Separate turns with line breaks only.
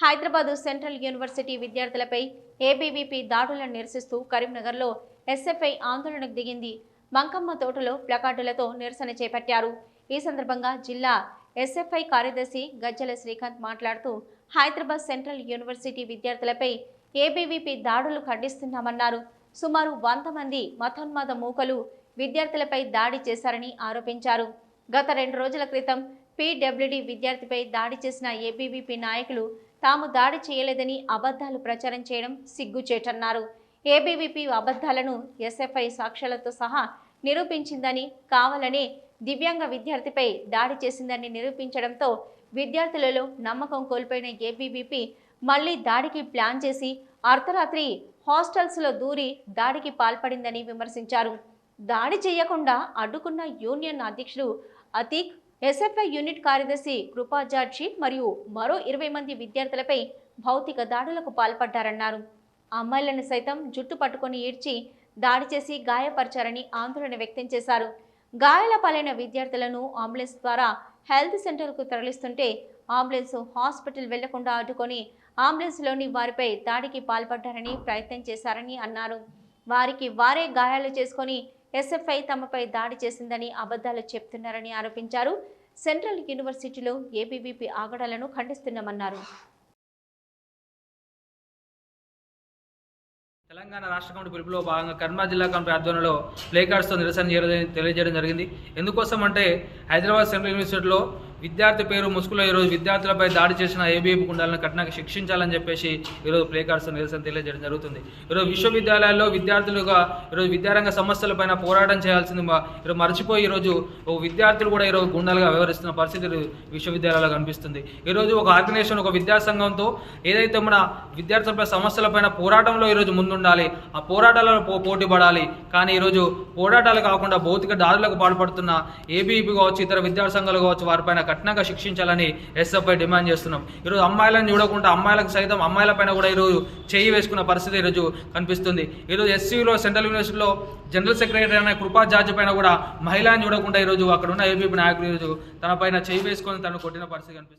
Hyderabad central university విద్యార్థులపై ABVP దాడులను నిరసిస్తూ కరీంనగర్లో ఎస్ఎఫ్ఐ ఆందోళనకు దిగింది. మంకమ్మ తోటలో ప్లకార్డులతో నిరసన చేపట్టారు. ఈ సందర్భంగా జిల్లా ఎస్ఎఫ్ఐ కార్యదర్శి గజ్జల శ్రీకాంత్ మాట్లాడుతూ హైదరాబాద్ సెంట్రల్ యూనివర్సిటీ విద్యార్థులపై ఏబీవీపీ దాడులు ఖండిస్తున్నామన్నారు. సుమారు వంద మంది మతోన్మాద మూకలు విద్యార్థులపై దాడి చేశారని ఆరోపించారు. గత రెండు రోజుల క్రితం పీడబ్ల్యూడీ విద్యార్థిపై దాడి చేసిన ఏబీవీపీ నాయకులు తాము దాడి చేయలేదని అబద్ధాలు ప్రచారం చేయడం సిగ్గుచేటన్నారు. ఏబీవీపీ అబద్ధాలను ఎస్ఎఫ్ఐ సాక్ష్యాలతో సహా నిరూపించిందని కావాలనే దివ్యాంగ విద్యార్థిపై దాడి చేసిందని నిరూపించడంతో విద్యార్థులలో నమ్మకం కోల్పోయిన ఏబీవీపీ మళ్ళీ దాడికి ప్లాన్ చేసి అర్ధరాత్రి హాస్టల్స్లో దూరి దాడికి పాల్పడిందని విమర్శించారు. దాడి చేయకుండా అడ్డుకున్న యూనియన్ అధ్యక్షుడు అతీక్ ఎస్ఎఫ్ఐ యూనిట్ కార్యదర్శి కృపాజాడ్జీ మరియు మరో ఇరవై మంది విద్యార్థులపై భౌతిక దాడులకు పాల్పడ్డారన్నారు. అమ్మాయిలను సైతం జుట్టు పట్టుకొని ఈడ్చి దాడి చేసి గాయపరిచారని ఆందోళన వ్యక్తం చేశారు. గాయాల పాలైన విద్యార్థులను అంబులెన్స్ ద్వారా హెల్త్ సెంటర్కు తరలిస్తుంటే అంబులెన్స్ హాస్పిటల్ వెళ్ళకుండా అడ్డుకొని అంబులెన్స్లోని వారిపై దాడికి పాల్పడ్డారని ప్రయత్నం చేశారని అన్నారు. వారికి వారే గాయాలు చేసుకొని ఎస్ఎఫ్ఐ తమపై దాడి చేసిందని అబద్ధాలు చెప్తున్నారని ఆరోపించారు. సెంట్రల్ యూనివర్సిటీలో ఏబీవీపీ ఆగడాలను ఖండిస్తున్నామన్నారు.
తెలంగాణ రాష్ట్ర కమిటీ పిలుపులో భాగంగా కర్నూలు జిల్లా కమిటీ ఆధ్వర్యంలో ప్లే కార్డ్స్తో నిరసన చేయడం తెలియజేయడం జరిగింది. ఎందుకోసం అంటే హైదరాబాద్ సెంట్రల్ యూనివర్సిటీలో విద్యార్థి పేరు ముసుగులో ఈరోజు విద్యార్థులపై దాడి చేసిన ఏబీఎం గుండాలను కఠినంగా శిక్షించాలని చెప్పేసి ఈరోజు ప్లే కార్డ్స్తో నిరసన తెలియజేయడం జరుగుతుంది. ఈరోజు విశ్వవిద్యాలయాల్లో విద్యార్థులుగా ఈరోజు విద్యారంగ సమస్యలపైన పోరాటం చేయాల్సింది ఈరోజు మర్చిపోయి ఈరోజు ఓ విద్యార్థులు కూడా ఈరోజు గుండాలుగా వ్యవహరిస్తున్న పరిస్థితి విశ్వవిద్యాలయాల్లో కనిపిస్తుంది. ఈరోజు ఒక ఆర్గనైజేషన్ ఒక విద్యాసంఘంతో ఏదైతే మన విద్యార్థులపై సమస్యలపైన పోరాటంలో ఈరోజు ముందుండాలి ఆ పోరాటాలలో పో పోటీ పడాలి కానీ ఈరోజు పోరాటాలు కాకుండా భౌతిక దాడులకు పాల్పడుతున్న ఏబీఈపీ కావచ్చు ఇతర విద్యార్థి సంఘాలు కావచ్చు వారిపైన కఠినంగా శిక్షించాలని ఎస్ఎఫ్ఐ డిమాండ్ చేస్తున్నాం. ఈరోజు అమ్మాయిలను చూడకుండా అమ్మాయిలకు సైతం అమ్మాయిల పైన కూడా ఈరోజు చేయి వేసుకున్న పరిస్థితి ఈరోజు కనిపిస్తుంది. ఈరోజు ఎస్సీలో సెంట్రల్ యూనివర్సిటీలో జనరల్ సెక్రటరీ అయిన కృపా జార్జ్ పైన కూడా మహిళని చూడకుండా ఈరోజు అక్కడ ఉన్న ఏబీపీ నాయకులు ఈరోజు తన పైన చేయి వేసుకొని తను కొట్టిన పరిస్థితి కనిపిస్తుంది.